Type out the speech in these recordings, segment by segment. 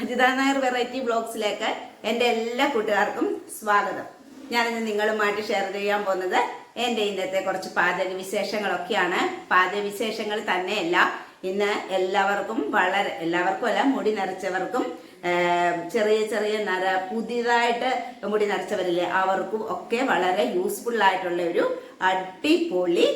Ajitha Nair variety ബ്ലോഗ്സിലേക്ക് എന്റെ എല്ലാ കൂട്ടുകാർക്കും സ്വാഗതം. ഞാനിന്ന് നിങ്ങളുമായിട്ട് ഷെയർ ചെയ്യാൻ പോകുന്നത് എന്റെ ഇന്നത്തെ കുറച്ച് പാചക വിശേഷങ്ങളൊക്കെയാണ് പാചക വിശേഷങ്ങൾ തന്നെയല്ല ഇന്ന് എല്ലാവർക്കും വളരെ എല്ലാവർക്കും അല്ല മുടി നിറച്ചവർക്കും ചെറിയ ചെറിയ നര പുതിയതായിട്ട് മുടി നിറച്ചവരില്ലേ അവർക്കും ഒക്കെ വളരെ യൂസ്ഫുൾ ആയിട്ടുള്ള ഒരു അടിപൊളി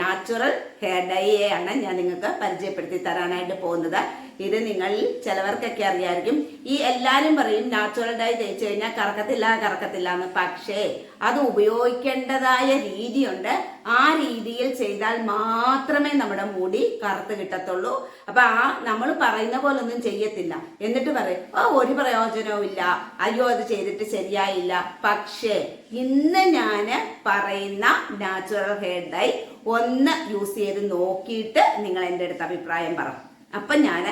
നാച്ചുറൽ ഹെയർ ഡൈയാണ് ഞാൻ നിങ്ങൾക്ക് പരിചയപ്പെടുത്തി തരാനായിട്ട് പോകുന്നത്. ഇത് നിങ്ങൾ ചിലവർക്കൊക്കെ അറിയായിരിക്കും. ഈ എല്ലാരും പറയും നാച്ചുറൽ ഡൈ തേച്ച് കഴിഞ്ഞാൽ കറക്കത്തില്ല കറക്കത്തില്ല എന്ന്. പക്ഷേ അത് ഉപയോഗിക്കേണ്ടതായ രീതിയുണ്ട്. ആ രീതിയിൽ ചെയ്താൽ മാത്രമേ നമ്മുടെ മുടി കറുത്ത് കിട്ടത്തുള്ളൂ. അപ്പൊ ആ നമ്മൾ പറയുന്ന പോലെ ഒന്നും ചെയ്യത്തില്ല. എന്നിട്ട് പറയും ഓ ഒരു പ്രയോജനവും ഇല്ല. അയ്യോ അത് ചെയ്തിട്ട് ശരിയായില്ല. പക്ഷേ ഇന്ന് ഞാൻ പറയുന്ന നാച്ചുറൽ ഹെയർ ഡൈ ഒന്ന് യൂസ് ചെയ്ത് നോക്കിയിട്ട് നിങ്ങൾ എന്റെ അടുത്ത് അഭിപ്രായം പറ. അപ്പം ഞാൻ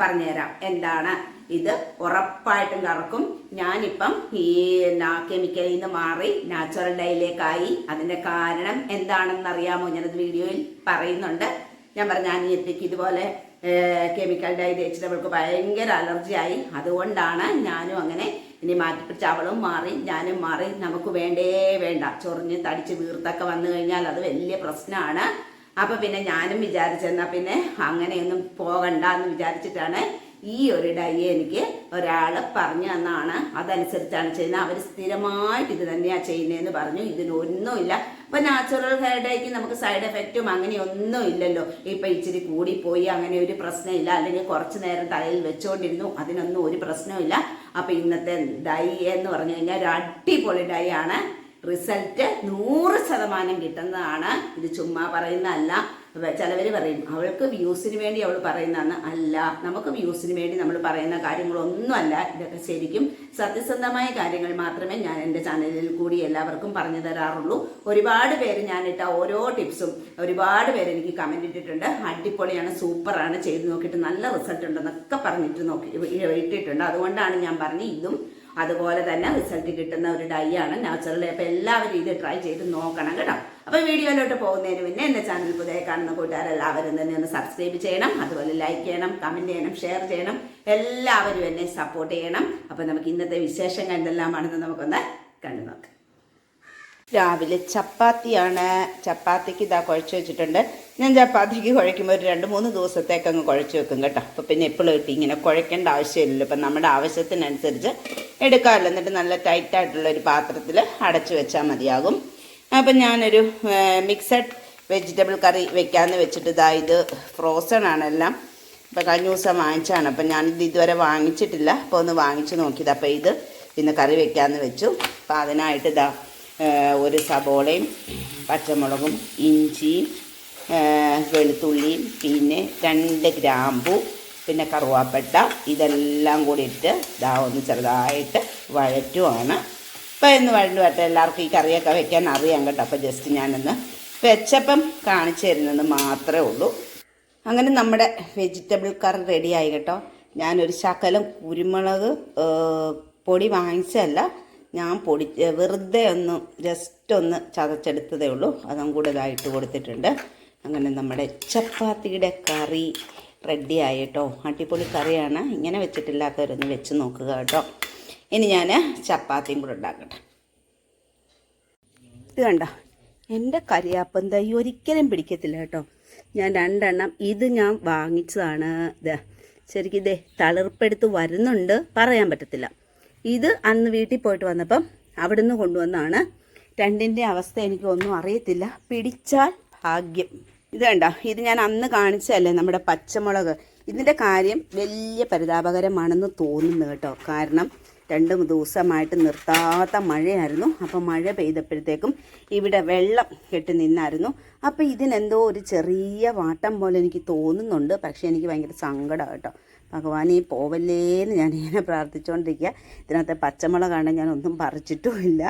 പറഞ്ഞുതരാം. എന്താണ്? ഇത് ഉറപ്പായിട്ടും കറക്കും. ഞാനിപ്പം ഈ കെമിക്കലിൽ നിന്ന് മാറി നാച്ചുറൽ ഡൈയിലേക്കായി അതിന്റെ കാരണം എന്താണെന്ന് അറിയാമോ ഞാനത് വീഡിയോയിൽ പറയുന്നുണ്ട്. ഞാൻ പറഞ്ഞ അനിയത്തിക്ക് ഇതുപോലെ കെമിക്കൽ ഡൈ തേച്ചിട്ട് അവൾക്ക് ഭയങ്കര അലർജിയായി. അതുകൊണ്ടാണ് ഞാനും അങ്ങനെ ഇനി മാറ്റിപ്പിടിച്ച അവളും മാറി ഞാനും മാറി. നമുക്ക് വേണ്ടേ വേണ്ട. ചൊറിഞ്ഞ് തടിച്ച് വീർത്തൊക്കെ വന്നു കഴിഞ്ഞാൽ അത് വലിയ പ്രശ്നമാണ്. അപ്പൊ പിന്നെ ഞാനും വിചാരിച്ചെന്നാ പിന്നെ അങ്ങനെയൊന്നും പോകണ്ട എന്ന് വിചാരിച്ചിട്ടാണ് ഈ ഒരു ഡൈ എനിക്ക് ഒരാൾ പറഞ്ഞു തന്നാണ്. അതനുസരിച്ചാണ് ചെയ്യുന്നത്. അവർ സ്ഥിരമായിട്ട് ഇത് തന്നെയാണ് ചെയ്യുന്നതെന്ന് പറഞ്ഞു. ഇതിനൊന്നും ഇല്ല ഇപ്പൊ നാച്ചുറൽ ഹെയർ ഡൈക്ക് നമുക്ക് സൈഡ് എഫക്റ്റും അങ്ങനെയൊന്നും ഇല്ലല്ലോ. ഇപ്പൊ ഇച്ചിരി കൂടിപ്പോയി അങ്ങനെ ഒരു പ്രശ്നമില്ല. അല്ലെങ്കിൽ കുറച്ച് നേരം തലയിൽ വെച്ചുകൊണ്ടിരുന്നു അതിനൊന്നും ഒരു പ്രശ്നമില്ല. അപ്പൊ ഇന്നത്തെ ഡൈ എന്ന് പറഞ്ഞു കഴിഞ്ഞാൽ ഒരു അടിപൊളി ഡൈ ആണ്. റിസൾട്ട് നൂറ് ശതമാനം കിട്ടുന്നതാണ്. ഇത് ചുമ്മാ പറയുന്നതല്ല. ചിലവർ പറയും അവൾക്ക് വ്യൂസിന് വേണ്ടി അവൾ പറയുന്നതാണ്. അല്ല നമുക്ക് വ്യൂസിന് വേണ്ടി നമ്മൾ പറയുന്ന കാര്യങ്ങളൊന്നുമല്ല. ഇതൊക്കെ ശരിക്കും സത്യസന്ധമായ കാര്യങ്ങൾ മാത്രമേ ഞാൻ എന്റെ ചാനലിൽ കൂടി എല്ലാവർക്കും പറഞ്ഞു തരാറുള്ളൂ. ഒരുപാട് പേര് ഞാൻ ഇട്ട ഓരോ ടിപ്സും ഒരുപാട് പേര് എനിക്ക് കമന്റ് ഇട്ടിട്ടുണ്ട്. അടിപൊളിയാണ് സൂപ്പറാണ് ചെയ്ത് നോക്കിയിട്ട് നല്ല റിസൾട്ട് ഉണ്ടെന്നൊക്കെ പറഞ്ഞിട്ട് നോക്കി ഇട്ടിട്ടുണ്ട്. അതുകൊണ്ടാണ് ഞാൻ പറഞ്ഞ് ഇതും അതുപോലെ തന്നെ റിസൾട്ട് കിട്ടുന്ന ഒരു ഡൈ ആണ് നാച്ചുറൽ അപ്പോൾ എല്ലാവരും ഇത് ട്രൈ ചെയ്ത് നോക്കണം കേട്ടോ. അപ്പോൾ വീഡിയോയിലോട്ട് പോകുന്നതിന് മുന്നേ എന്റെ ചാനൽ പുതിയ കാണുന്ന കൂട്ടുകാരെല്ലാവരും തന്നെ ഒന്ന് സബ്സ്ക്രൈബ് ചെയ്യണം. അതുപോലെ ലൈക്ക് ചെയ്യണം കമന്റ് ചെയ്യണം ഷെയർ ചെയ്യണം. എല്ലാവരും എന്നെ സപ്പോർട്ട് ചെയ്യണം. അപ്പോൾ നമുക്ക് ഇന്നത്തെ വിശേഷങ്ങൾ എന്തെല്ലാമാണെന്ന് നമുക്കൊന്ന് കണ്ടു നോക്കാം. രാവിലെ ചപ്പാത്തിയാണ്. ചപ്പാത്തിക്ക് ഇതാ കുഴച്ച് വെച്ചിട്ടുണ്ട്. ഞാൻ ചപ്പാത്തിക്ക് കുഴയ്ക്കുമ്പോൾ ഒരു രണ്ട് മൂന്ന് ദിവസത്തേക്ക് അങ്ങ് കുഴച്ച് വെക്കും കേട്ടോ. അപ്പോൾ പിന്നെ എപ്പോഴും ഇട്ട് ഇങ്ങനെ കുഴക്കേണ്ട ആവശ്യമില്ലല്ലോ. ഇപ്പം നമ്മുടെ ആവശ്യത്തിനനുസരിച്ച് എടുക്കാമല്ലോ. എന്നിട്ട് നല്ല ടൈറ്റായിട്ടുള്ള ഒരു പാത്രത്തിൽ അടച്ചു വെച്ചാൽ മതിയാകും. അപ്പം ഞാനൊരു മിക്സഡ് വെജിറ്റബിൾ കറി വെക്കാമെന്ന് വെച്ചിട്ട് ഇതാ ഇത് ഫ്രോസൺ ആണെല്ലാം ഇപ്പം കഴിഞ്ഞ ദിവസം വാങ്ങിച്ചാണ്. അപ്പം ഞാനിത് ഇതുവരെ വാങ്ങിച്ചിട്ടില്ല. അപ്പോൾ ഒന്ന് വാങ്ങിച്ച് നോക്കിയത്. അപ്പോൾ ഇത് ഇന്ന് കറി വെക്കാമെന്ന് വെച്ചു. അപ്പോൾ അതിനായിട്ട് ഇതാ ഒരു സബോളയും പച്ചമുളകും ഇഞ്ചിയും വെളുത്തുള്ളിയും പിന്നെ രണ്ട് ഗ്രാമ്പു പിന്നെ കറുവാപ്പട്ട ഇതെല്ലാം കൂടി ഇട്ട് ഇതാ ഒന്ന് ചെറുതായിട്ട് വഴറ്റുമാണ് ഇപ്പം ഇന്ന് വഴണ്ട് വരട്ടെ. എല്ലാവർക്കും ഈ കറിയൊക്കെ വെക്കാൻ അറിയാം കേട്ടോ. അപ്പോൾ ജസ്റ്റ് ഞാനൊന്ന് വെച്ചപ്പം കാണിച്ചു തരുന്നത് മാത്രമേ ഉള്ളൂ. അങ്ങനെ നമ്മുടെ വെജിറ്റബിൾ കറി റെഡി ആയി കേട്ടോ. ഞാനൊരു ശകലം കുരുമുളക് പൊടി വാങ്ങിച്ചതല്ല. ഞാൻ പൊടി വെറുതെ ഒന്ന് ജസ്റ്റ് ഒന്ന് ചതച്ചെടുത്തതേ ഉള്ളൂ. അതും കൂടെ ഇതായിട്ട് കൊടുത്തിട്ടുണ്ട്. അങ്ങനെ നമ്മുടെ ചപ്പാത്തിയുടെ കറി റെഡി ആയിട്ടോ? അടിപൊളി കറിയാണ്. ഇങ്ങനെ വെച്ചിട്ടില്ലാത്തവരൊന്ന് വെച്ച് നോക്കുക കേട്ടോ. ഇനി ഞാൻ ചപ്പാത്തിയും കൂടെ ഉണ്ടാക്കട്ടെ. ഇത് കണ്ട? എന്റെ കരിയാപ്പം തൈ ഒരിക്കലും പിടിക്കത്തില്ല കേട്ടോ. ഞാൻ രണ്ടെണ്ണം ഇത് ഞാൻ വാങ്ങിച്ചതാണ്. ഇത് ശരിക്കും ഇതേ തളിർപ്പെടുത്ത് വരുന്നുണ്ട്. പറയാൻ പറ്റത്തില്ല. ഇത് അന്ന് വീട്ടിൽ പോയിട്ട് വന്നപ്പം അവിടുന്ന് കൊണ്ടുവന്നാണ്. രണ്ടിന്റെ അവസ്ഥ എനിക്ക് ഒന്നും അറിയത്തില്ല. പിടിച്ചാൽ ഭാഗ്യം. ഇത് കണ്ട? ഇത് ഞാൻ അന്ന് കാണിച്ചതല്ലേ നമ്മുടെ പച്ചമുളക്. ഇതിന്റെ കാര്യം വലിയ പരിതാപകരമാണെന്ന് തോന്നുന്നു കേട്ടോ. കാരണം രണ്ട് ദിവസമായിട്ട് നിർത്താത്ത മഴയായിരുന്നു. അപ്പോൾ മഴ പെയ്തപ്പോഴത്തേക്കും ഇവിടെ വെള്ളം കെട്ടി നിന്നായിരുന്നു. അപ്പോൾ ഇതിനെന്തോ ഒരു ചെറിയ വാട്ടം പോലെ എനിക്ക് തോന്നുന്നുണ്ട്. പക്ഷേ എനിക്ക് ഭയങ്കര സങ്കടം കേട്ടോ. ഭഗവാനെ പോവല്ലേന്ന് ഞാനിങ്ങനെ പ്രാർത്ഥിച്ചുകൊണ്ടിരിക്കുക ഇതിനകത്തെ പച്ചമുളകാണ് ഞാൻ ഒന്നും പറിച്ചിട്ടുമില്ല.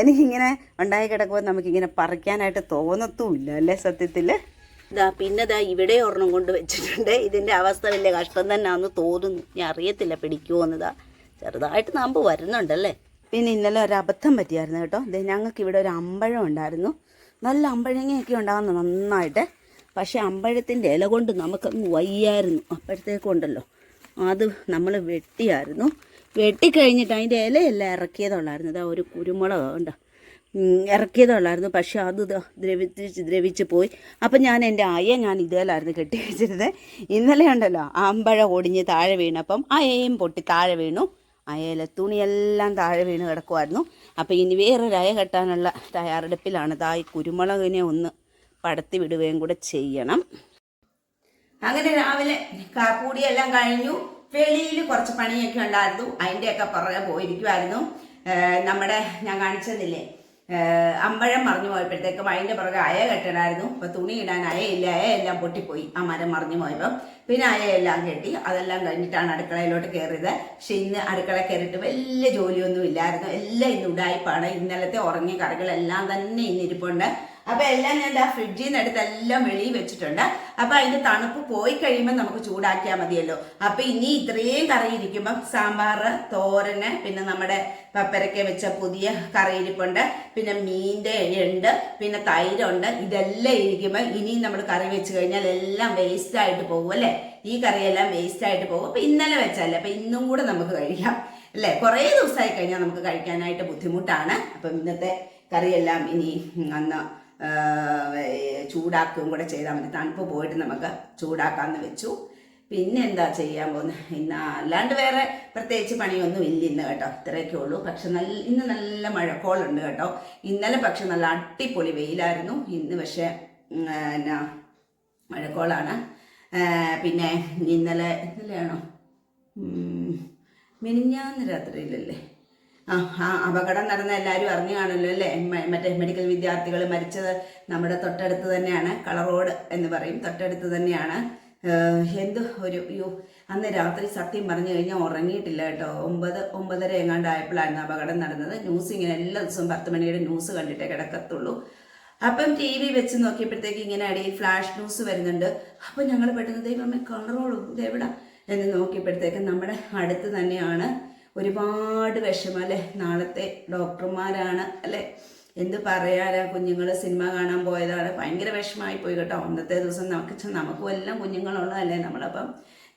എനിക്കിങ്ങനെ ഉണ്ടായി കിടക്കുമ്പോൾ നമുക്കിങ്ങനെ പറിക്കാനായിട്ട് തോന്നത്തുമില്ല അല്ലേ സത്യത്തിൽ ഇതാ പിന്നെ ദാ ഇവിടെ ഒരെണ്ണം കൊണ്ട് വെച്ചിട്ടുണ്ട്. ഇതിന്റെ അവസ്ഥ വലിയ കഷ്ടം തന്നെയാണെന്ന് തോന്നുന്നു. ഞാൻ അറിയത്തില്ല പിടിക്കുമോ എന്നതാ. ചെറുതായിട്ട് നാമ്പ് വരുന്നുണ്ടല്ലേ? പിന്നെ ഇന്നലെ ഒരു അബദ്ധം പറ്റിയായിരുന്നു കേട്ടോ. ഞങ്ങൾക്ക് ഇവിടെ ഒരു അമ്പഴം ഉണ്ടായിരുന്നു. നല്ല അമ്പഴങ്ങയൊക്കെ ഉണ്ടാകുന്നു നന്നായിട്ട്. പക്ഷേ അമ്പഴത്തിന്റെ ഇല കൊണ്ട് നമുക്കങ്ങ് വയ്യായിരുന്നു. അപ്പോഴത്തേക്കും ഉണ്ടല്ലോ. അത് നമ്മൾ വെട്ടിയായിരുന്നു. വെട്ടിക്കഴിഞ്ഞിട്ട് അതിന്റെ ഇലയെല്ലാം ഇറക്കിയതുള്ളായിരുന്നു ഇതാ ഒരു കുരുമുളക് ഉണ്ടോ? ഇറക്കിയതുള്ളായിരുന്നു. പക്ഷെ അത് ദ്രവിച്ച് ദ്രവിച്ച് പോയി. അപ്പം ഞാൻ എന്റെ അയ ഞാൻ ഇതേലായിരുന്നു കെട്ടി വെച്ചിരുന്നത് ഇന്നലെ ഉണ്ടല്ലോ ആമ്പഴ ഒടിഞ്ഞ് താഴെ വീണപ്പം അയയും പൊട്ടി താഴെ വീണു. അയയിലെ തുണിയെല്ലാം താഴെ വീണ് കിടക്കുമായിരുന്നു അപ്പോൾ ഇനി വേറൊരു അയ കെട്ടാനുള്ള തയ്യാറെടുപ്പിലാണ്. ഈ കുരുമുളകിനെ ഒന്ന് പടത്തി വിടുകയും കൂടെ ചെയ്യണം. അങ്ങനെ രാവിലെ കാപ്പൂടിയെല്ലാം കഴിഞ്ഞു. വെളിയിൽ കുറച്ച് പണിയൊക്കെ ഉണ്ടായിരുന്നു. അതിന്റെയൊക്കെ പുറകെ പോയിരിക്കുമായിരുന്നു നമ്മുടെ ഞാൻ കാണിച്ചതില്ലേ? അമ്പഴം മറിഞ്ഞു പോയപ്പോഴത്തേക്കും അതിന്റെ പുറകെ അയ കെട്ടണമായിരുന്നു ഇപ്പൊ തുണി ഇടാൻ അയയില്ല അയ എല്ലാം പൊട്ടിപ്പോയി. ആ മരം മറിഞ്ഞു പോയപ്പോൾ പിന്നെ അയയെല്ലാം കെട്ടി അതെല്ലാം കഴിഞ്ഞിട്ടാണ് അടുക്കളയിലോട്ട് കയറിയത്. പക്ഷെ ഇന്ന് അടുക്കള കയറിയിട്ട് വലിയ ജോലിയൊന്നും ഇല്ലായിരുന്നു. എല്ലാം ഇന്ന് ഉടായ്പാണ് ഇന്നലത്തെ ഉറങ്ങിയ കറികളെല്ലാം തന്നെ ഇന്ന് ഇരിപ്പുണ്ട് അപ്പൊ എല്ലാം ഞാൻ ആ ഫ്രിഡ്ജിൽ നിന്ന് എടുത്ത് എല്ലാം വെളിയിൽ വെച്ചിട്ടുണ്ട്. അപ്പൊ അതിന്റെ തണുപ്പ് പോയി കഴിയുമ്പോൾ നമുക്ക് ചൂടാക്കിയാൽ മതിയല്ലോ. അപ്പൊ ഇനി ഇത്രയും കറി സാമ്പാറ് തോരന് പിന്നെ നമ്മുടെ പപ്പരക്ക വെച്ച പുതിയ കറിയിരിപ്പുണ്ട് പിന്നെ മീന്റെ ഉണ്ട് പിന്നെ തൈരുണ്ട്. ഇതെല്ലാം ഇരിക്കുമ്പോൾ ഇനിയും നമ്മൾ കറി വെച്ച് കഴിഞ്ഞാൽ എല്ലാം വേസ്റ്റ് ആയിട്ട് പോകും അല്ലേ? ഈ കറിയെല്ലാം വേസ്റ്റ് ആയിട്ട് പോകും. അപ്പൊ ഇന്നലെ വെച്ചല്ലേ അപ്പൊ ഇന്നും കൂടെ നമുക്ക് കഴിക്കാം അല്ലേ? കുറേ ദിവസമായി കഴിഞ്ഞാൽ നമുക്ക് കഴിക്കാനായിട്ട് ബുദ്ധിമുട്ടാണ്. അപ്പം ഇന്നത്തെ കറിയെല്ലാം ഇനി അന്ന് ചൂടാക്കുകയും കൂടെ ചെയ്താൽ മതി. തണുപ്പ് പോയിട്ട് നമുക്ക് ചൂടാക്കാമെന്ന് വെച്ചു. പിന്നെ എന്താ ചെയ്യാൻ പോകുന്നത് ഇന്ന് അല്ലാണ്ട് വേറെ പ്രത്യേകിച്ച് പണിയൊന്നും ഇല്ല ഇന്ന് കേട്ടോ. ഇത്രയൊക്കെ ഉള്ളൂ. പക്ഷെ നല്ല ഇന്ന് നല്ല മഴക്കോളുണ്ട് കേട്ടോ. ഇന്നലെ പക്ഷെ നല്ല അടിപൊളി വെയിലായിരുന്നു. ഇന്ന് പക്ഷേ എന്നാ മഴക്കോളാണ്. പിന്നെ ഇന്നലെ ഇന്നലെയാണോ? മിനിഞ്ഞാന്ന് രാത്രിയിലല്ലേ? ആ അപകടം നടന്ന എല്ലാവരും അറിഞ്ഞു കാണുമല്ലോ അല്ലേ മറ്റേ മെഡിക്കൽ വിദ്യാർത്ഥികൾ മരിച്ചത് നമ്മുടെ തൊട്ടടുത്ത് തന്നെയാണ് കളർ റോഡ് എന്ന് പറയും തൊട്ടടുത്ത് തന്നെയാണ്. എന്തു ഒരു യോ അന്ന് രാത്രി സത്യം പറഞ്ഞു കഴിഞ്ഞാൽ ഉറങ്ങിയിട്ടില്ല കേട്ടോ. ഒമ്പത് ഒമ്പതര എങ്ങാണ്ട് അപകടം നടന്നത്. ന്യൂസ് ഇങ്ങനെ എല്ലാ ദിവസവും പത്ത് മണിയുടെ ന്യൂസ് കണ്ടിട്ടേ കിടക്കത്തുള്ളൂ. അപ്പം ടി വി വെച്ച് നോക്കിയപ്പോഴത്തേക്ക് ഇങ്ങനെ ഇടയിൽ ഫ്ലാഷ് ന്യൂസ് വരുന്നുണ്ട്. അപ്പം ഞങ്ങൾ പെട്ടെന്ന് ദൈവമേ കളറോളും ഇതെവിടാ? എന്ന് നോക്കിയപ്പോഴത്തേക്ക് നമ്മുടെ അടുത്ത് തന്നെയാണ് ഒരുപാട് വിഷമം അല്ലേ? നാളത്തെ ഡോക്ടർമാരാണ് അല്ലേ? എന്ത് പറയാനാ? കുഞ്ഞുങ്ങൾ സിനിമ കാണാൻ പോയതാണ്. ഭയങ്കര വിഷമമായി പോയി കേട്ടോ. അന്നത്തെ ദിവസം നമുക്ക് നമുക്കും എല്ലാം കുഞ്ഞുങ്ങളുള്ളതല്ലേ നമ്മളപ്പം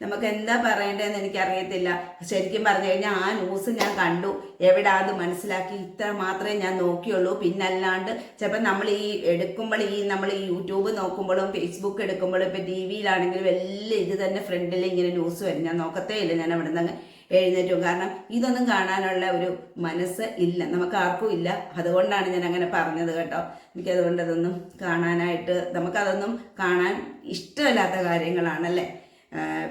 നമുക്ക് എന്താ പറയേണ്ടതെന്ന് എനിക്ക് എനിക്കറിയത്തില്ല. ശരിക്കും പറഞ്ഞു കഴിഞ്ഞാൽ ആ ന്യൂസ് ഞാൻ കണ്ടു. എവിടെ അത് മനസ്സിലാക്കി. ഇത്ര മാത്രമേ ഞാൻ നോക്കിയുള്ളൂ. പിന്നല്ലാണ്ട് ചിലപ്പോൾ നമ്മൾ ഈ എടുക്കുമ്പോൾ ഈ നമ്മൾ ഈ യൂട്യൂബ് നോക്കുമ്പോഴും ഫേസ്ബുക്ക് എടുക്കുമ്പോഴും ഇപ്പം ടി വിയിലാണെങ്കിലും എല്ലാം ഇത് തന്നെ ഫ്രണ്ടിൽ ഇങ്ങനെ ന്യൂസ് വരും. ഞാൻ നോക്കത്തേ ഇല്ല. ഞാൻ അവിടെ നിന്ന് എഴുന്നേറ്റും. കാരണം ഇതൊന്നും കാണാനുള്ള ഒരു മനസ്സ് ഇല്ല. നമുക്ക് ആർക്കും ഇല്ല. അതുകൊണ്ടാണ് ഞാൻ അങ്ങനെ പറഞ്ഞത് കേട്ടോ. എനിക്കതുകൊണ്ട് അതൊന്നും കാണാനായിട്ട് നമുക്കതൊന്നും കാണാൻ ഇഷ്ടമല്ലാത്ത കാര്യങ്ങളാണല്ലേ?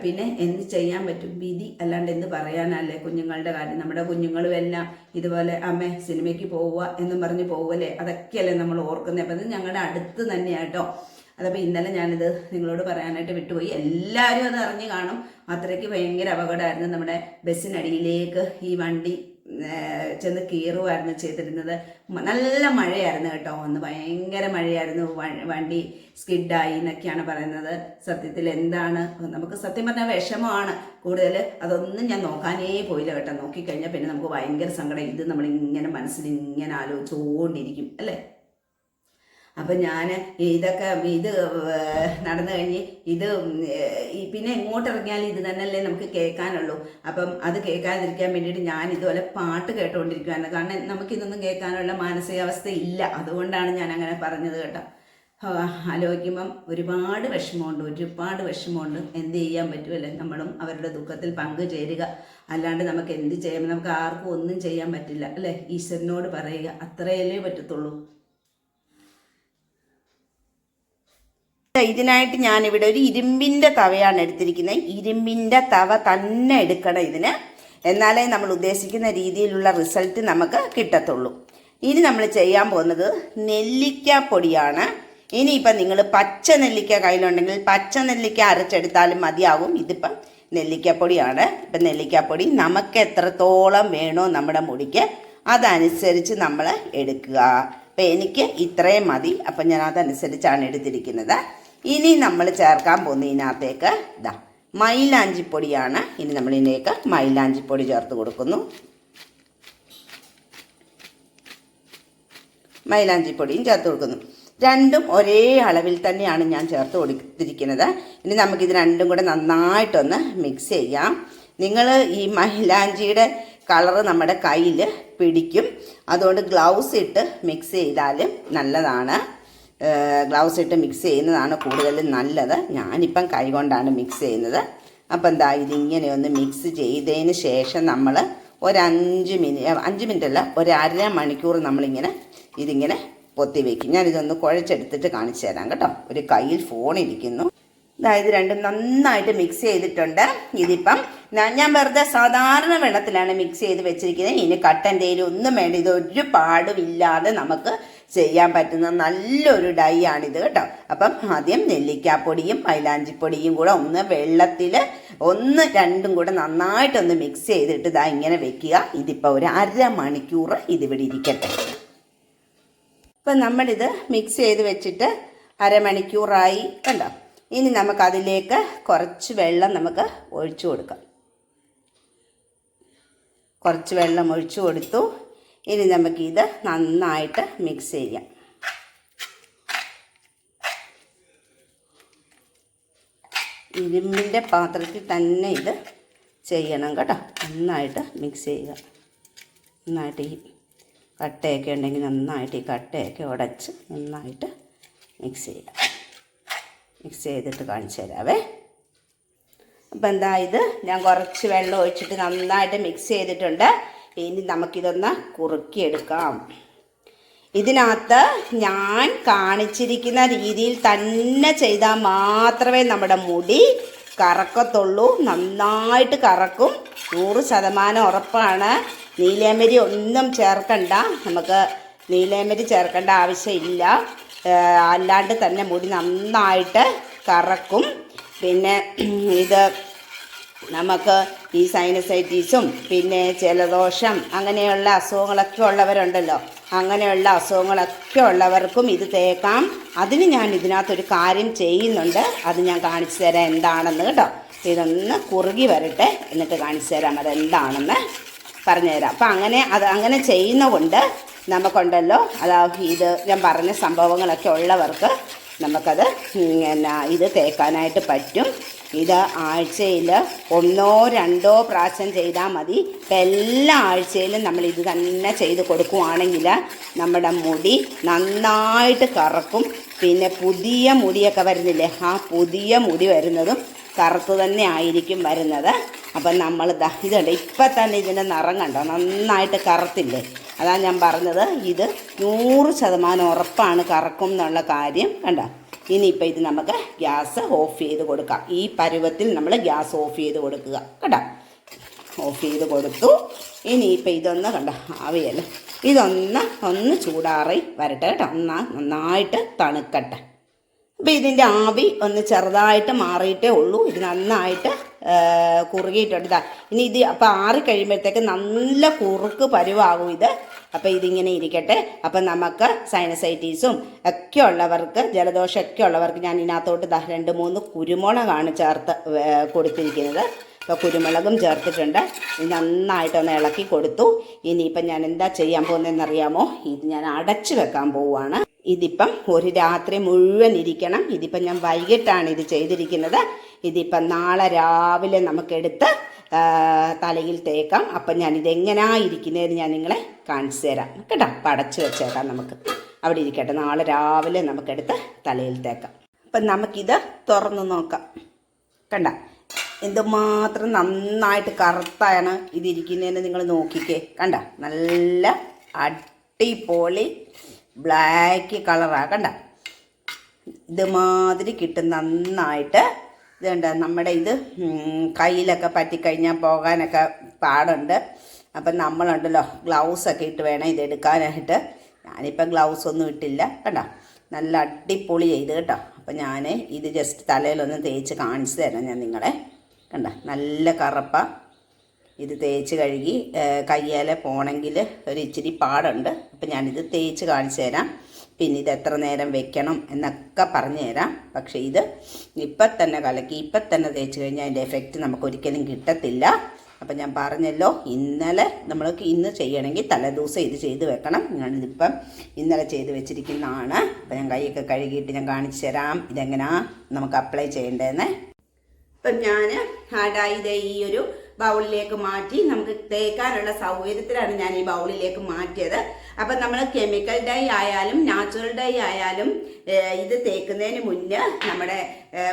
പിന്നെ എന്ത് ചെയ്യാൻ പറ്റും? വിധി അല്ലാണ്ട് എന്ത് പറയാനല്ലേ കുഞ്ഞുങ്ങളുടെ കാര്യം? നമ്മുടെ കുഞ്ഞുങ്ങളും എല്ലാം ഇതുപോലെ അമ്മേ സിനിമയ്ക്ക് പോവുക എന്നും പറഞ്ഞ് പോവല്ലേ? അതൊക്കെയല്ലേ നമ്മൾ ഓർക്കുന്നത് അപ്പം ഇത് ഞങ്ങളുടെ അടുത്ത് തന്നെയാട്ടോ അതപ്പോൾ ഇന്നലെ ഞാനിത് നിങ്ങളോട് പറയാനായിട്ട് വിട്ടുപോയി. എല്ലാവരും അത് അറിഞ്ഞു കാണും. അത്രയ്ക്ക് ഭയങ്കര അപകടമായിരുന്നു നമ്മുടെ ബസ്സിനടിയിലേക്ക് ഈ വണ്ടി ചെന്ന് കീറുമായിരുന്നു ചെയ്തിരുന്നത്. നല്ല മഴയായിരുന്നു കേട്ടോ. ഒന്ന് ഭയങ്കര മഴയായിരുന്നു. വണ്ടി സ്കിഡായി എന്നൊക്കെയാണ് പറയുന്നത്. സത്യത്തിൽ എന്താണ്? നമുക്ക് സത്യം പറഞ്ഞാൽ വിഷമമാണ്. കൂടുതൽ അതൊന്നും ഞാൻ നോക്കാനേ പോയില്ല കേട്ടോ. നോക്കിക്കഴിഞ്ഞാൽ പിന്നെ നമുക്ക് ഭയങ്കര സങ്കടം. ഇത് നമ്മളിങ്ങനെ മനസ്സിൽ ഇങ്ങനെ ആലോചിച്ചുകൊണ്ടിരിക്കും അല്ലേ? അപ്പം ഞാൻ ഇതൊക്കെ ഇത് നടന്നു കഴിഞ്ഞ് ഇത് പിന്നെ എങ്ങോട്ട് ഇറങ്ങിയാലും ഇത് തന്നെയല്ലേ നമുക്ക് കേൾക്കാനുള്ളൂ. അപ്പം അത് കേൾക്കാതിരിക്കാൻ വേണ്ടിയിട്ട് ഞാൻ ഇതുപോലെ പാട്ട് കേട്ടുകൊണ്ടിരിക്കുകയാണ് കാരണം നമുക്ക് നമുക്കിതൊന്നും കേൾക്കാനുള്ള മാനസികാവസ്ഥ ഇല്ല അതുകൊണ്ടാണ് ഞാൻ അങ്ങനെ പറഞ്ഞത് കേട്ടോ. ആലോചിക്കുമ്പം ഒരുപാട് വിഷമമുണ്ട് ഒരുപാട് വിഷമമുണ്ട്. എന്ത് ചെയ്യാൻ പറ്റുമല്ലേ നമ്മളും അവരുടെ ദുഃഖത്തിൽ പങ്കു ചേരുക അല്ലാണ്ട് നമുക്ക് എന്ത് ചെയ്യാം? നമുക്ക് ആർക്കും ഒന്നും ചെയ്യാൻ പറ്റില്ല. അല്ലേ? ഈശ്വരനോട് പറയുക. അത്രയല്ലേ പറ്റത്തുള്ളൂ. ഇതിനായിട്ട് ഞാനിവിടെ ഒരു ഇരുമ്പിന്റെ തവയാണ് എടുത്തിരിക്കുന്നത്. ഇരുമ്പിന്റെ തവ തന്നെ എടുക്കണം ഇതിന്. എന്നാലേ നമ്മൾ ഉദ്ദേശിക്കുന്ന രീതിയിലുള്ള റിസൾട്ട് നമുക്ക് കിട്ടത്തുള്ളൂ. ഇനി നമ്മൾ ചെയ്യാൻ പോകുന്നത് നെല്ലിക്ക പൊടിയാണ് ഇനിയിപ്പം നിങ്ങൾ പച്ച നെല്ലിക്ക കയ്യിലുണ്ടെങ്കിൽ പച്ച നെല്ലിക്ക അരച്ചെടുത്താലും മതിയാവും. ഇതിപ്പം നെല്ലിക്കപ്പൊടിയാണ്. ഇപ്പം നെല്ലിക്കപ്പൊടി നമുക്ക് എത്രത്തോളം വേണോ നമ്മുടെ മുടിക്ക് അതനുസരിച്ച് നമ്മൾ എടുക്കുക. അപ്പം എനിക്ക് ഇത്രയും മതി. അപ്പം ഞാൻ അതനുസരിച്ചാണ് എടുത്തിരിക്കുന്നത്. ഇനി നമ്മൾ ചേർക്കാൻ പോകുന്ന ഇതിനകത്തേക്ക് ഇതാ മൈലാഞ്ചിപ്പൊടിയാണ്. ഇനി നമ്മൾ ഇതിലേക്ക് മൈലാഞ്ചിപ്പൊടി ചേർത്ത് കൊടുക്കുന്നു. മൈലാഞ്ചിപ്പൊടിയും ചേർത്ത് കൊടുക്കുന്നു. രണ്ടും ഒരേ അളവിൽ തന്നെയാണ് ഞാൻ ചേർത്ത് കൊടുത്തിരിക്കുന്നത്. ഇനി നമുക്കിത് രണ്ടും കൂടെ നന്നായിട്ടൊന്ന് മിക്സ് ചെയ്യാം. നിങ്ങൾ ഈ മൈലാഞ്ചിയുടെ കളറ് നമ്മുടെ കയ്യിൽ പിടിക്കും. അതുകൊണ്ട് ഗ്ലൗസ് ഇട്ട് മിക്സ് ചെയ്താലും നല്ലതാണ്. ഗ്ലൗസ് ഇട്ട് മിക്സ് ചെയ്യുന്നതാണ് കൂടുതലും നല്ലത്. ഞാനിപ്പം കൈ കൊണ്ടാണ് മിക്സ് ചെയ്യുന്നത്. അപ്പം എന്താ ഇതിങ്ങനെ ഒന്ന് മിക്സ് ചെയ്തതിന് ശേഷം നമ്മൾ ഒരഞ്ച് മിനിറ്റ് അഞ്ച് മിനിറ്റ് അല്ല ഒരു അര മണിക്കൂർ നമ്മളിങ്ങനെ ഇതിങ്ങനെ പൊത്തി വയ്ക്കും ഞാനിതൊന്ന് കുഴച്ചെടുത്തിട്ട് കാണിച്ചു തരാം കേട്ടോ. ഒരു കയ്യിൽ ഫോൺ ഇരിക്കുന്നു. അതായത് രണ്ടും നന്നായിട്ട് മിക്സ് ചെയ്തിട്ടുണ്ട്. ഇതിപ്പം ഞാൻ വെറുതെ സാധാരണ വെള്ളത്തിലാണ് മിക്സ് ചെയ്ത് വെച്ചിരിക്കുന്നത്. ഇനി കട്ടന്റെ ഒന്നും വേണ്ട. ഇത് ഒരു പാടും ഇല്ലാതെ നമുക്ക് ചെയ്യാൻ പറ്റുന്ന നല്ലൊരു ഡൈ ആണിത് കേട്ടോ. അപ്പം ആദ്യം നെല്ലിക്കാപ്പൊടിയും മൈലാഞ്ചിപ്പൊടിയും കൂടെ ഒന്ന് വെള്ളത്തിൽ ഒന്ന് രണ്ടും കൂടെ നന്നായിട്ടൊന്ന് മിക്സ് ചെയ്തിട്ട് ഇതാ ഇങ്ങനെ വെക്കുക. ഇതിപ്പോൾ ഒരു അരമണിക്കൂർ ഇതിവിടെ ഇരിക്കട്ടെ. ഇപ്പം നമ്മളിത് മിക്സ് ചെയ്ത് വെച്ചിട്ട് അരമണിക്കൂറായി കണ്ടോ. ഇനി നമുക്കതിലേക്ക് കുറച്ച് വെള്ളം നമുക്ക് ഒഴിച്ചു കൊടുക്കാം. കുറച്ച് വെള്ളം ഒഴിച്ചു കൊടുത്തു. ഇനി നമുക്കിത് നന്നായിട്ട് മിക്സ് ചെയ്യാം. ഇരുമ്പിന്റെ പാത്രത്തിൽ തന്നെ ഇത് ചെയ്യണം കേട്ടോ. നന്നായിട്ട് മിക്സ് ചെയ്യുക. നന്നായിട്ട് ഈ കട്ടയൊക്കെ ഉണ്ടെങ്കിൽ നന്നായിട്ട് ഈ കട്ടയൊക്കെ ഉടച്ച് നന്നായിട്ട് മിക്സ് ചെയ്യുക. മിക്സ് ചെയ്തിട്ട് കാണിച്ചു തരാവേ. അപ്പം എന്താ ഇത്? ഞാൻ കുറച്ച് വെള്ളം ഒഴിച്ചിട്ട് നന്നായിട്ട് മിക്സ് ചെയ്തിട്ടുണ്ട്. ഇനി നമുക്കിതൊന്ന് കുറുക്കിയെടുക്കാം. ഇതിനകത്ത് ഞാൻ കാണിച്ചിരിക്കുന്ന രീതിയിൽ തന്നെ ചെയ്താൽ മാത്രമേ നമ്മുടെ മുടി കറക്കത്തുള്ളൂ. നന്നായിട്ട് കറക്കും. നൂറ് ശതമാനം ഉറപ്പാണ്. നീലേമരി ഒന്നും ചേർക്കണ്ട. നമുക്ക് നീലേമരി ചേർക്കേണ്ട ആവശ്യമില്ല. അല്ലാണ്ട് തന്നെ മുടി നന്നായിട്ട് കറക്കും. പിന്നെ ഇത് നമുക്ക് ഈ സൈനസൈറ്റീസും പിന്നെ ജലദോഷം അങ്ങനെയുള്ള അസുഖങ്ങളൊക്കെ ഉള്ളവരുണ്ടല്ലോ. അങ്ങനെയുള്ള അസുഖങ്ങളൊക്കെ ഉള്ളവർക്കും ഇത് തേക്കാം. അതിന് ഞാൻ ഇതിനകത്തൊരു കാര്യം ചെയ്യുന്നുണ്ട്. അത് ഞാൻ കാണിച്ചു തരാം എന്താണെന്ന് കേട്ടോ. ഇതൊന്ന് കുറുകി വരട്ടെ. എന്നിട്ട് കാണിച്ചു തരാം അതെന്താണെന്ന് പറഞ്ഞുതരാം. അപ്പം അങ്ങനെ അത് അങ്ങനെ ചെയ്യുന്ന കൊണ്ട് നമുക്കുണ്ടല്ലോ. അതാ ഇത് ഞാൻ പറഞ്ഞ സംഭവങ്ങളൊക്കെ ഉള്ളവർക്ക് നമുക്കത് പിന്നെ ഇത് തേക്കാനായിട്ട് പറ്റും. ഇത് ആഴ്ചയിൽ ഒന്നോ രണ്ടോ പ്രാവശ്യം ചെയ്താൽ മതി. എല്ലാ ആഴ്ചയിലും നമ്മൾ ഇത് തന്നെ ചെയ്ത് കൊടുക്കുവാണെങ്കിൽ നമ്മുടെ മുടി നന്നായിട്ട് കറക്കും. പിന്നെ പുതിയ മുടിയൊക്കെ വരുന്നില്ലേ ആ പുതിയ മുടി വരുന്നതും കറുത്ത് തന്നെ ആയിരിക്കും വരുന്നത്. അപ്പം നമ്മൾ ഇതുണ്ട് ഇപ്പം തന്നെ ഇതിന്റെ നിറം കണ്ടോ നന്നായിട്ട് കറുത്തില്ലേ? അതാണ് ഞാൻ പറഞ്ഞത് ഇത് നൂറ് ശതമാനം ഉറപ്പാണ് കറക്കും എന്നുള്ള കാര്യം കണ്ടോ? ഇനിയിപ്പോൾ ഇത് നമുക്ക് ഗ്യാസ് ഓഫ് ചെയ്ത് കൊടുക്കാം. ഈ പരുവത്തിൽ നമ്മൾ ഗ്യാസ് ഓഫ് ചെയ്ത് കൊടുക്കുക. കേട്ടോ ഓഫ് ചെയ്ത് കൊടുത്തു. ഇനിയിപ്പോൾ ഇതൊന്ന് കണ്ട? ആവിയല്ല? ഇതൊന്ന് ഒന്ന് ചൂടാറി വരട്ടെ കേട്ടോ. ഒന്നാ നന്നായിട്ട് തണുക്കട്ടെ. അപ്പോൾ ഇതിന്റെ ആവി ഒന്ന് ചെറുതായിട്ട് മാറിയിട്ടേ ഉള്ളൂ. ഇത് നന്നായിട്ട് കുറുകിയിട്ടുണ്ട്. ഇനി ഇത് അപ്പോൾ ആറി കഴിയുമ്പോഴത്തേക്ക് നല്ല കുറുക്ക് പരുവാകും ഇത്. അപ്പോൾ ഇതിങ്ങനെ ഇരിക്കട്ടെ. അപ്പം നമുക്ക് സൈനസൈറ്റീസും ഒക്കെ ഉള്ളവർക്ക് ജലദോഷം ഒക്കെ ഉള്ളവർക്ക് ഞാൻ ഇതിനകത്തോട്ട് രണ്ട് മൂന്ന് കുരുമുളകാണ് ചേർത്ത് കൊടുത്തിരിക്കുന്നത്. അപ്പോൾ കുരുമുളകും ചേർത്തിട്ടുണ്ട്. നന്നായിട്ടൊന്ന് ഇളക്കി കൊടുത്തു. ഇനിയിപ്പം ഞാൻ എന്താ ചെയ്യാൻ പോകുന്നതെന്ന് അറിയാമോ ഇത് ഞാൻ അടച്ചു വെക്കാൻ പോവുകയാണ്. ഇതിപ്പം ഒരു രാത്രി മുഴുവൻ ഇരിക്കണം. ഇതിപ്പം ഞാൻ വൈകിട്ടാണ് ഇത് ചെയ്തിരിക്കുന്നത്. ഇതിപ്പം നാളെ രാവിലെ നമുക്കെടുത്ത് തലയിൽ തേക്കാം. അപ്പം ഇതെങ്ങനെയാ ഇരിക്കുന്നതെന്ന് ഞാൻ നിങ്ങളെ കാണിച്ചു തരാം. കേട്ടോ? അപ്പം അടച്ചു വെച്ചേക്കാം നമുക്ക്. അവിടെ ഇരിക്കട്ടെ. നാളെ രാവിലെ നമുക്കെടുത്ത് തലയിൽ തേക്കാം. അപ്പം നമുക്കിത് തുറന്ന് നോക്കാം. കണ്ട? എന്തുമാത്രം നന്നായിട്ട് കറുത്താണ് ഇതിരിക്കുന്നതെന്ന് നിങ്ങൾ നോക്കിക്കേ. കണ്ട? നല്ല അടിപൊളി ബ്ലാക്ക് കളറാണ് കണ്ട? ഇതുമാതിരി കിട്ടും നന്നായിട്ട് ഇതുണ്ട്. നമ്മുടെ ഇത് കയ്യിലൊക്കെ പറ്റിക്കഴിഞ്ഞാൽ പോകാനൊക്കെ പാടുണ്ട്. അപ്പം നമ്മളുണ്ടല്ലോ ഗ്ലൗസൊക്കെ ഇട്ട് വേണം ഇത് എടുക്കാനായിട്ട്. ഞാനിപ്പോൾ ഗ്ലൗസ് ഒന്നും ഇട്ടില്ല കേട്ടോ നല്ല അടിപൊളി ചെയ്ത് കേട്ടോ. അപ്പം ഞാൻ ഇത് ജസ്റ്റ് തലയിലൊന്ന് തേച്ച് കാണിച്ചു തരാം ഞാൻ നിങ്ങളെ. കണ്ട? നല്ല കറുപ്പ. ഇത് തേച്ച് കഴുകി കയ്യാലെ പോണെങ്കിൽ ഒരു ഇച്ചിരി പാടുണ്ട്. അപ്പം ഞാനിത് തേച്ച് കാണിച്ചു തരാം. പിന്നെ ഇത് എത്ര നേരം വെക്കണം എന്നൊക്കെ പറഞ്ഞു തരാം പക്ഷേ ഇത് ഇപ്പം തന്നെ കലക്കി ഇപ്പം തന്നെ തേച്ച് കഴിഞ്ഞാൽ അതിന്റെ എഫക്റ്റ് നമുക്ക് ഒരിക്കലും കിട്ടത്തില്ല. അപ്പം ഞാൻ പറഞ്ഞല്ലോ ഇന്നലെ നമ്മൾക്ക് ഇന്ന് ചെയ്യണമെങ്കിൽ തലേദിവസം ഇത് ചെയ്ത് വെക്കണം. ഞാനിതിപ്പം ഇന്നലെ ചെയ്ത് വെച്ചിരിക്കുന്നതാണ്. അപ്പം ഞാൻ കൈയൊക്കെ കഴുകിയിട്ട് ഞാൻ കാണിച്ചു തരാം. ഇതെങ്ങനെയാണ് നമുക്ക് അപ്ലൈ ചെയ്യേണ്ടതെന്ന്. ഇപ്പം ഞാൻ ദേ ഈ ഒരു ബൗളിലേക്ക് മാറ്റി നമുക്ക് തേക്കാനുള്ള സൗകര്യത്തിലാണ് ഞാൻ ഈ ബൗളിലേക്ക് മാറ്റിയത്. അപ്പം നമ്മൾ കെമിക്കൽ ഡൈ ആയാലും നാച്ചുറൽ ഡൈ ആയാലും ഇത് തേക്കുന്നതിന് മുന്നേ നമ്മുടെ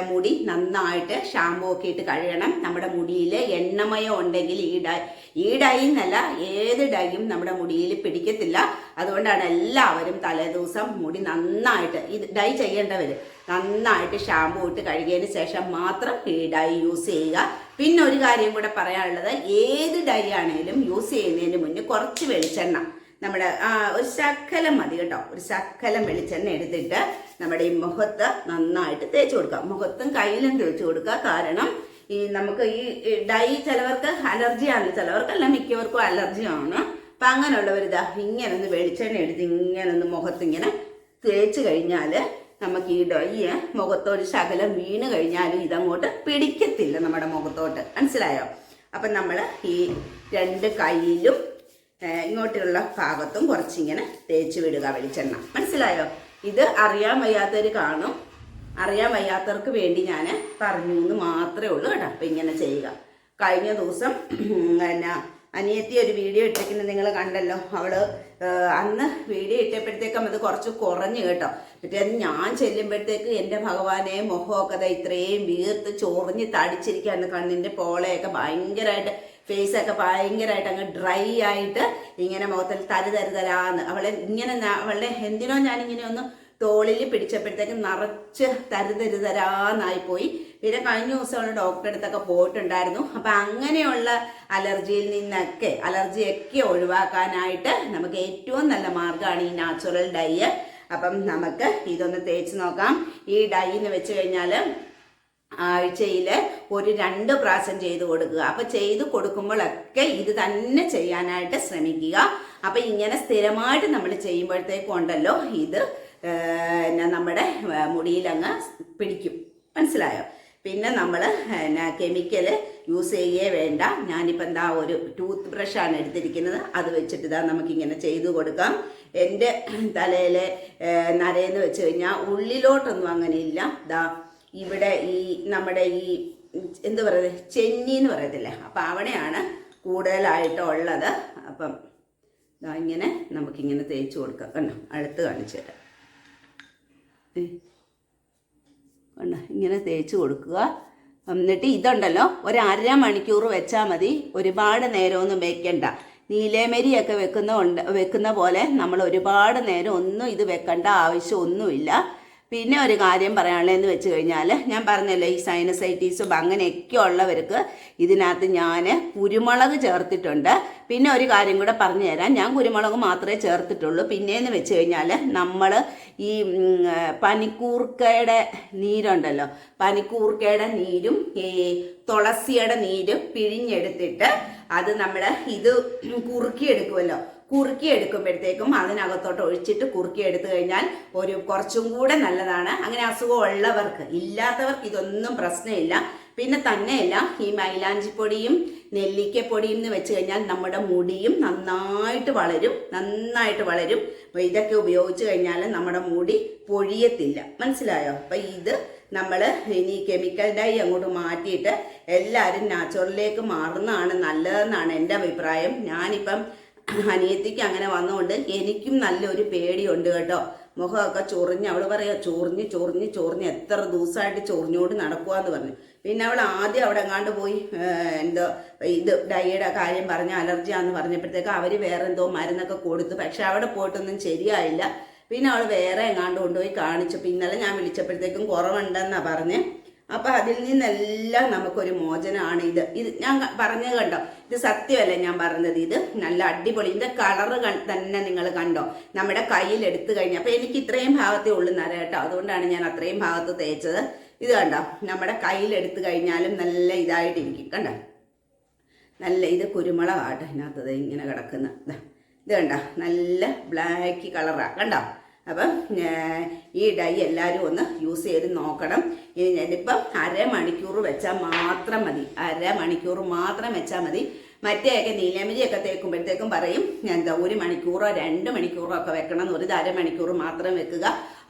മുടി നന്നായിട്ട് ഷാമ്പൂ ഒക്കെ ഇട്ട് കഴുകണം. നമ്മുടെ മുടിയിൽ എണ്ണമയം ഉണ്ടെങ്കിൽ ഈ ഡൈ ഈ ഡൈ എന്നല്ല ഏത് ഡൈയും നമ്മുടെ മുടിയിൽ പിടിക്കത്തില്ല. അതുകൊണ്ടാണ് എല്ലാവരും തലേദിവസം മുടി നന്നായിട്ട് ഇത് ഡൈ ചെയ്യേണ്ടവർ നന്നായിട്ട് ഷാമ്പൂ ഇട്ട് കഴുകിയതിന് ശേഷം മാത്രം ഈ ഡൈ യൂസ് ചെയ്യുക. പിന്നെ ഒരു കാര്യം കൂടെ പറയാനുള്ളത്. ഏത് ഡൈ ആണെങ്കിലും യൂസ് ചെയ്യുന്നതിന് മുന്നേ കുറച്ച് വെളിച്ചെണ്ണ. നമ്മുടെ ഒരു ശക്കലം മതി കേട്ടോ. ഒരു ശക്കലം വെളിച്ചെണ്ണ എടുത്തിട്ട് നമ്മുടെ ഈ മുഖത്ത് നന്നായിട്ട് തേച്ച് കൊടുക്കുക. മുഖത്തും കയ്യിലും തേച്ച് കൊടുക്കുക. കാരണം ഈ നമുക്ക് ഈ ഡൈ ചിലവർക്ക് അലർജി അലർജിയാണ് ചിലവർക്കല്ല മിക്കവർക്കും അലർജിയാണ് അപ്പം അങ്ങനെയുള്ളവർ ഇതാ ഇങ്ങനെ ഒന്ന് വെളിച്ചെണ്ണ എടുത്ത് ഇങ്ങനെ ഒന്ന് മുഖത്തിങ്ങനെ തേച്ച് കഴിഞ്ഞാൽ നമുക്ക് ഈ ഡൈ മുഖത്തോട് ശകലം വീണ് കഴിഞ്ഞാലും ഇതങ്ങോട്ട് പിടിക്കത്തില്ല നമ്മുടെ മുഖത്തോട്ട്. മനസ്സിലായോ? അപ്പം നമ്മൾ ഈ രണ്ട് കൈയിലും ഇങ്ങോട്ടുള്ള ഭാഗത്തും കുറച്ചിങ്ങനെ തേച്ച് വിടുക വെളിച്ചെണ്ണ. മനസ്സിലായോ? ഇത് അറിയാൻ വയ്യാത്തവർ കാണും. അറിയാൻ വയ്യാത്തവർക്ക് വേണ്ടി ഞാൻ പറഞ്ഞു എന്ന് മാത്രമേ ഉള്ളൂ കേട്ടോ. അപ്പം ഇങ്ങനെ ചെയ്യുക. കഴിഞ്ഞ ദിവസം പിന്നെ അനിയത്തി ഒരു വീഡിയോ ഇട്ടിരിക്കുന്നത് നിങ്ങൾ കണ്ടല്ലോ. അവൾ അന്ന് വീഡിയോ ഇട്ടപ്പോഴത്തേക്കും അത് കുറച്ച് കുറഞ്ഞു കേട്ടോ. മറ്റേ അത് ഞാൻ ചെല്ലുമ്പോഴത്തേക്ക് എന്റെ ഭഗവാനെ മുഖമൊക്കെ ഇത്രയും വീർത്ത് ചൊറിഞ്ഞ് തടിച്ചിരിക്കുകയാണ്. കണ്ണിന്റെ പോളയൊക്കെ ഭയങ്കരമായിട്ട് ഫേസൊക്കെ ഭയങ്കരമായിട്ട് അങ്ങ് ഡ്രൈ ആയിട്ട് ഇങ്ങനെ മുഖത്തിൽ തരു തരു തരാന്ന് അവളെ ഇങ്ങനെ അവളുടെ എന്തിനോ ഞാനിങ്ങനെ ഒന്ന് തോളിൽ പിടിച്ചപ്പോഴത്തേക്ക് നിറച്ച് തരുതരുതരാന്നായിപ്പോയി തരു തരാന്നായി പോയി പിന്നെ കഴിഞ്ഞ ദിവസമാണ് ഡോക്ടറെ അടുത്തൊക്കെ പോയിട്ടുണ്ടായിരുന്നു. അപ്പം അങ്ങനെയുള്ള അലർജിയിൽ നിന്നൊക്കെ അലർജിയൊക്കെ ഒഴിവാക്കാനായിട്ട് നമുക്ക് ഏറ്റവും നല്ല മാർഗമാണ് ഈ നാച്ചുറൽ ഡൈ അപ്പം നമുക്ക് ഇതൊന്ന് തേച്ച് നോക്കാം. ഈ ഡൈ എന്ന് വെച്ച് കഴിഞ്ഞാൽ ആഴ്ചയിൽ ഒരു രണ്ട് പ്രാവശ്യം ചെയ്ത് കൊടുക്കുക. അപ്പം ചെയ്ത് കൊടുക്കുമ്പോഴൊക്കെ ഇത് തന്നെ ചെയ്യാനായിട്ട് ശ്രമിക്കുക. അപ്പം ഇങ്ങനെ സ്ഥിരമായിട്ട് നമ്മൾ ചെയ്യുമ്പോഴത്തേക്കും ഉണ്ടല്ലോ ഇത് നമ്മുടെ മുടിയിലങ്ങ് പിടിക്കും. മനസ്സിലായോ? പിന്നെ നമ്മൾ എന്നാ കെമിക്കൽ യൂസ് ചെയ്യേ വേണ്ട. ഞാനിപ്പോൾ എന്താ ഒരു ടൂത്ത് ബ്രഷാണ് എടുത്തിരിക്കുന്നത്. അത് വെച്ചിട്ട് ഇതാ നമുക്കിങ്ങനെ ചെയ്തു കൊടുക്കാം. എന്റെ തലയിലെ നരയെന്ന് വെച്ച് കഴിഞ്ഞാൽ ഉള്ളിലോട്ടൊന്നും അങ്ങനെ ഇല്ല. ഇതാ ഇവിടെ ഈ നമ്മുടെ ഈ എന്ത് പറയുന്നത്? ചെന്നി എന്ന് പറയത്തില്ലേ? അപ്പം അവിടെയാണ് കൂടുതലായിട്ട് ഉള്ളത് അപ്പം ഇങ്ങനെ നമുക്കിങ്ങനെ തേച്ച് കൊടുക്കാം. കണ്ടോ? അടുത്ത് കാണിച്ചു തരാം. ഇങ്ങനെ തേച്ച് കൊടുക്കുക. എന്നിട്ട് ഇതുണ്ടല്ലോ ഒരു അര മണിക്കൂർ വെച്ചാൽ മതി. ഒരുപാട് നേരമൊന്നും വെക്കണ്ട. നീലേമരിയൊക്കെ വെക്കുന്ന വെക്കുന്ന പോലെ നമ്മൾ ഒരുപാട് നേരം ഒന്നും ഇത് വെക്കേണ്ട ആവശ്യമൊന്നുമില്ല. പിന്നെ ഒരു കാര്യം പറയാനുള്ളതെന്ന് വെച്ച് കഴിഞ്ഞാൽ ഞാൻ പറഞ്ഞല്ലോ ഈ സൈനസൈറ്റീസും അങ്ങനെയൊക്കെ ഉള്ളവർക്ക് ഇതിനകത്ത് ഞാൻ കുരുമുളക് ചേർത്തിട്ടുണ്ട്. പിന്നെ ഒരു കാര്യം കൂടെ പറഞ്ഞു തരാം. ഞാൻ കുരുമുളക് മാത്രമേ ചേർത്തിട്ടുള്ളൂ. പിന്നെയെന്ന് വെച്ച് കഴിഞ്ഞാൽ നമ്മൾ ഈ പനിക്കൂർക്കയുടെ നീരുണ്ടല്ലോ. പനിക്കൂർക്കയുടെ നീരും ഈ തുളസിയുടെ നീരും പിഴിഞ്ഞെടുത്തിട്ട് അത് നമ്മൾ ഇത് കുറുക്കിയെടുക്കുമല്ലോ കുറുക്കി എടുക്കുമ്പോഴത്തേക്കും അതിനകത്തോട്ട് ഒഴിച്ചിട്ട് കുറുക്കി എടുത്തു കഴിഞ്ഞാൽ ഒരു കുറച്ചും കൂടെ നല്ലതാണ്. അങ്ങനെ അസുഖം ഉള്ളവർക്ക് ഇല്ലാത്തവർക്ക് ഇതൊന്നും പ്രശ്നമില്ല. പിന്നെ തന്നെയല്ല ഈ മൈലാഞ്ചിപ്പൊടിയും നെല്ലിക്കപ്പൊടിയും എന്ന് വെച്ച് കഴിഞ്ഞാൽ നമ്മുടെ മുടിയും നന്നായിട്ട് വളരും നന്നായിട്ട് വളരും. ഇതൊക്കെ ഉപയോഗിച്ച് കഴിഞ്ഞാൽ നമ്മുടെ മുടി പൊഴിയത്തില്ല. മനസ്സിലായോ? അപ്പം ഇത് നമ്മൾ ഇനി കെമിക്കൽ ഡൈ അങ്ങോട്ട് മാറ്റിയിട്ട് എല്ലാവരും നാച്ചുറലിലേക്ക് മാറുന്നതാണ് നല്ലതെന്നാണ് എന്റെ അഭിപ്രായം. ഞാനിപ്പം അനിയത്തിക്ക് അങ്ങനെ വന്നുകൊണ്ട് എനിക്കും നല്ലൊരു പേടിയുണ്ട് കേട്ടോ. മുഖമൊക്കെ ചൊറിഞ്ഞ് അവൾ പറയാ ചൊറിഞ്ഞ് ചൊറിഞ്ഞ് ചൊറിഞ്ഞ് എത്ര ദിവസമായിട്ട് ചൊറിഞ്ഞോണ്ട് നടക്കുവാന്ന് പറഞ്ഞു. പിന്നെ അവൾ ആദ്യം അവിടെ എങ്ങാണ്ട് പോയി എന്തോ ഇത് ഡയയുടെ കാര്യം പറഞ്ഞ അലർജിയാന്ന് പറഞ്ഞപ്പോഴത്തേക്ക് അവർ വേറെ എന്തോ മരുന്നൊക്കെ കൊടുത്തു. പക്ഷെ അവിടെ പോയിട്ടൊന്നും ശരിയായില്ല. പിന്നെ അവൾ വേറെ എങ്ങാണ്ട് കൊണ്ടുപോയി കാണിച്ചു ഇന്നലെ ഞാൻ വിളിച്ചപ്പോഴത്തേക്കും കുറവുണ്ടെന്നാ പറഞ്ഞ്. അപ്പൊ അതിൽ നിന്നെല്ലാം നമുക്കൊരു മോചനമാണ് ഇത്. ഇത് ഞാൻ പറഞ്ഞു കണ്ടോ? ഇത് സത്യമല്ല ഞാൻ പറഞ്ഞത്? ഇത് നല്ല അടിപൊളി. ഇതിന്റെ കളറ് തന്നെ നിങ്ങൾ കണ്ടോ? നമ്മുടെ കയ്യിൽ എടുത്തു കഴിഞ്ഞാൽ അപ്പൊ എനിക്ക് ഇത്രയും ഭാഗത്തേ ഉള്ളൂ നര കേട്ടോ. അതുകൊണ്ടാണ് ഞാൻ അത്രയും ഭാഗത്ത് തേച്ചത്. ഇത് കണ്ടോ? നമ്മുടെ കയ്യിൽ എടുത്തു കഴിഞ്ഞാലും നല്ല ഇതായിട്ട് ഇതായിട്ടിരിക്കും കണ്ടോ? നല്ല ഇത് കുരുമുളകാട്ടോ ഇതിനകത്ത്. ഇങ്ങനെ കിടക്കുന്ന. ഇത് കണ്ടോ? നല്ല ബ്ലാക്ക് കളറാ കണ്ടോ? അപ്പം ഈ ഡൈ എല്ലാവരും ഒന്ന് യൂസ് ചെയ്ത് നോക്കണം. ഇനി ഞാനിപ്പം അരമണിക്കൂർ വെച്ചാൽ മാത്രം മതി. അരമണിക്കൂർ മാത്രം വെച്ചാൽ മതി. മറ്റേയൊക്കെ നീലമിരിയൊക്കെ തേക്കുമ്പോഴത്തേക്കും പറയും എന്താ ഒരു മണിക്കൂറോ രണ്ട് മണിക്കൂറോ ഒക്കെ വെക്കണം എന്ന്. ഒരു അരമണിക്കൂർ മാത്രം വെക്കുക.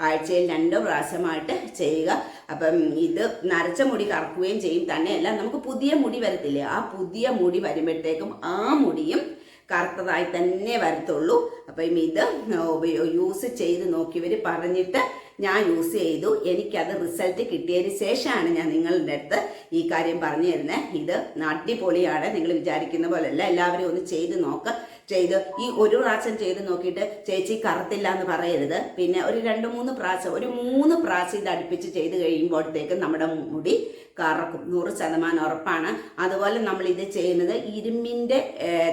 ആഴ്ചയിൽ രണ്ട് പ്രാവശ്യമായിട്ട് ചെയ്യുക. അപ്പം ഇത് നരച്ച മുടി കറക്കുകയും ചെയ്യും. തന്നെയല്ല നമുക്ക് പുതിയ മുടി വരത്തില്ലേ? ആ പുതിയ മുടി വരുമ്പോഴത്തേക്കും ആ മുടിയും കറുത്തതായി തന്നെ വരത്തുള്ളൂ. അപ്പം ഇത് യൂസ് ചെയ്ത് നോക്കിയവർ പറഞ്ഞിട്ട് ഞാൻ യൂസ് ചെയ്തു. എനിക്കത് റിസൾട്ട് കിട്ടിയതിന് ശേഷമാണ് ഞാൻ നിങ്ങളുടെ അടുത്ത് ഈ കാര്യം പറഞ്ഞു തരുന്നത് ഇത് അടിപൊളിയാണ്. നിങ്ങൾ വിചാരിക്കുന്ന പോലെയല്ല. എല്ലാവരും ഒന്ന് ചെയ്ത് നോക്ക്. ചെയ്ത് ഈ ഒരു പ്രാവശ്യം ചെയ്ത് നോക്കിയിട്ട് ചേച്ചി കറുത്തില്ല എന്ന് പറയരുത്. പിന്നെ ഒരു രണ്ട് മൂന്ന് പ്രാവശ്യം ഒരു മൂന്ന് പ്രാവശ്യം ഇത് അടുപ്പിച്ച് ചെയ്ത് കഴിയുമ്പോഴത്തേക്കും നമ്മുടെ മുടി കറക്കും. നൂറ് ശതമാനം ഉറപ്പാണ്. അതുപോലെ നമ്മൾ ഇത് ചെയ്യുന്നത് ഇരുമ്പിന്റെ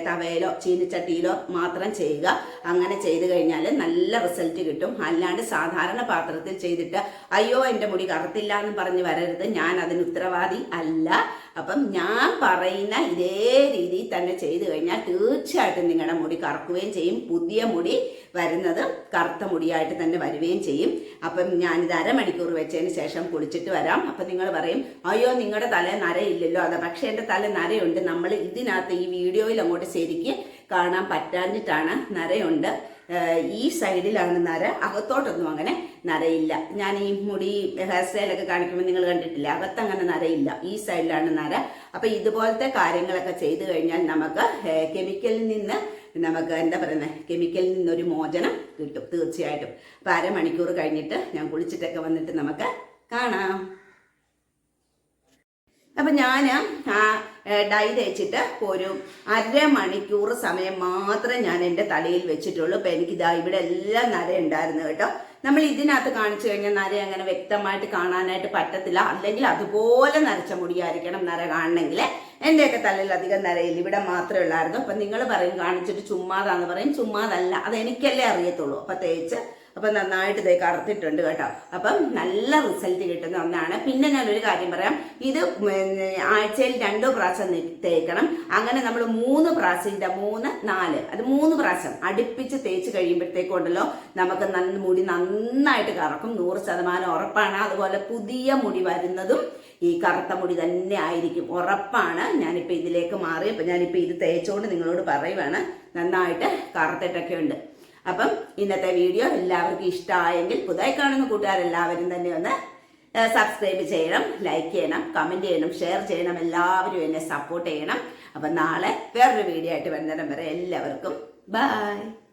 തവയിലോ ചീനിച്ചട്ടിയിലോ മാത്രം ചെയ്യുക. അങ്ങനെ ചെയ്ത് കഴിഞ്ഞാൽ നല്ല റിസൾട്ട് കിട്ടും. അല്ലാണ്ട് സാധാരണ പാത്രത്തിൽ ചെയ്തിട്ട് അയ്യോ എന്റെ മുടി കറുത്തില്ല എന്ന് പറഞ്ഞ് വരരുത്. ഞാൻ അതിന് ഉത്തരവാദി അല്ല. അപ്പം ഞാൻ പറയുന്ന ഇതേ രീതിയിൽ തന്നെ ചെയ്തു കഴിഞ്ഞാൽ തീർച്ചയായിട്ടും നിങ്ങളുടെ മുടി കറക്കുകയും ചെയ്യും. പുതിയ മുടി വരുന്നത് കറുത്ത മുടിയായിട്ട് തന്നെ വരികയും ചെയ്യും. അപ്പം ഞാനിത് അരമണിക്കൂർ വെച്ചതിന് ശേഷം കുളിച്ചിട്ട് വരാം. അപ്പം നിങ്ങൾ പറയും അയ്യോ നിങ്ങളുടെ തല നരയില്ലല്ലോ. അതാ പക്ഷേ എന്റെ തല നരയുണ്ട്. നമ്മൾ ഇതിനകത്ത് ഈ വീഡിയോയിൽ അങ്ങോട്ട് ശരിക്ക് കാണാൻ പറ്റാഞ്ഞിട്ടാണ് നരയുണ്ട്. ഈ സൈഡിലാണ് നര അകത്തോട്ടൊന്നും അങ്ങനെ നരയില്ല. ഞാൻ ഈ മുടി ഹെയർ സ്റ്റൈലൊക്കെ കാണിക്കുമ്പോൾ നിങ്ങൾ കണ്ടിട്ടില്ല അകത്തങ്ങനെ നരയില്ല. ഈ സൈഡിലാണ് നര. അപ്പം ഇതുപോലത്തെ കാര്യങ്ങളൊക്കെ ചെയ്തു കഴിഞ്ഞാൽ നമുക്ക് കെമിക്കലിൽ നിന്ന് നമുക്ക് എന്താ പറയുന്നത് കെമിക്കലിൽ നിന്നൊരു മോചനം കിട്ടും തീർച്ചയായിട്ടും. അപ്പം അരമണിക്കൂർ കഴിഞ്ഞിട്ട് ഞാൻ കുളിച്ചിട്ടൊക്കെ വന്നിട്ട് നമുക്ക് കാണാം. അപ്പം ഞാൻ ആ ഡൈ തേച്ചിട്ട് ഒരു അരമണിക്കൂർ സമയം മാത്രം ഞാൻ എന്റെ തലയിൽ വെച്ചിട്ടുള്ളൂ. അപ്പം എനിക്കിതാ ഇവിടെ എല്ലാം നര ഉണ്ടായിരുന്നു കേട്ടോ. നമ്മൾ ഇതിനകത്ത് കാണിച്ചു കഴിഞ്ഞാൽ നര അങ്ങനെ വ്യക്തമായിട്ട് കാണാനായിട്ട് പറ്റത്തില്ല. അല്ലെങ്കിൽ അതുപോലെ നരച്ച മുടിയായിരിക്കണം നര കാണണമെങ്കിൽ. എന്റെയൊക്കെ തലയിൽ അധികം നരയില്ല. ഇവിടെ മാത്രമേ ഉള്ളായിരുന്നു. അപ്പം നിങ്ങൾ പറയും കാണിച്ചിട്ട് ചുമ്മാതാന്ന് പറയും. ചുമ്മാതല്ല. അത് എനിക്കല്ലേ അറിയത്തുള്ളൂ. അപ്പം തേച്ച് അപ്പം നന്നായിട്ട് ഇതേ കറുത്തിട്ടുണ്ട് കേട്ടോ. അപ്പം നല്ല റിസൾട്ട് കിട്ടുന്ന ഒന്നാണ്. പിന്നെ ഞാനൊരു കാര്യം പറയാം. ഇത് ആഴ്ചയിൽ രണ്ടോ പ്രാവശ്യം തേക്കണം. അങ്ങനെ നമ്മൾ മൂന്ന് പ്രാവശ്യം ഇതാ മൂന്ന് നാല് അത് മൂന്ന് പ്രാവശ്യം അടുപ്പിച്ച് തേച്ച് കഴിയുമ്പോഴത്തേക്കുണ്ടല്ലോ നമുക്ക് മുടി നന്നായിട്ട് കറക്കും. നൂറ് ശതമാനം ഉറപ്പാണ്. അതുപോലെ പുതിയ മുടി വരുന്നതും ഈ കറുത്ത മുടി തന്നെ ആയിരിക്കും. ഉറപ്പാണ്. ഞാനിപ്പോൾ ഇതിലേക്ക് മാറി. അപ്പം ഞാനിപ്പോൾ ഇത് തേച്ചുകൊണ്ട് നിങ്ങളോട് പറയുവാണ്. നന്നായിട്ട് കറുത്തിട്ടൊക്കെ ഉണ്ട്. അപ്പം ഇന്നത്തെ വീഡിയോ എല്ലാവർക്കും ഇഷ്ടമായെങ്കിൽ പുതുതായി കാണുന്ന കൂട്ടുകാരെല്ലാവരും തന്നെ ഒന്ന് സബ്സ്ക്രൈബ് ചെയ്യണം ലൈക്ക് ചെയ്യണം കമന്റ് ചെയ്യണം ഷെയർ ചെയ്യണം. എല്ലാവരും എന്നെ സപ്പോർട്ട് ചെയ്യണം. അപ്പം നാളെ വേറൊരു വീഡിയോ ആയിട്ട് വന്നിടം വരെ എല്ലാവർക്കും ബൈ.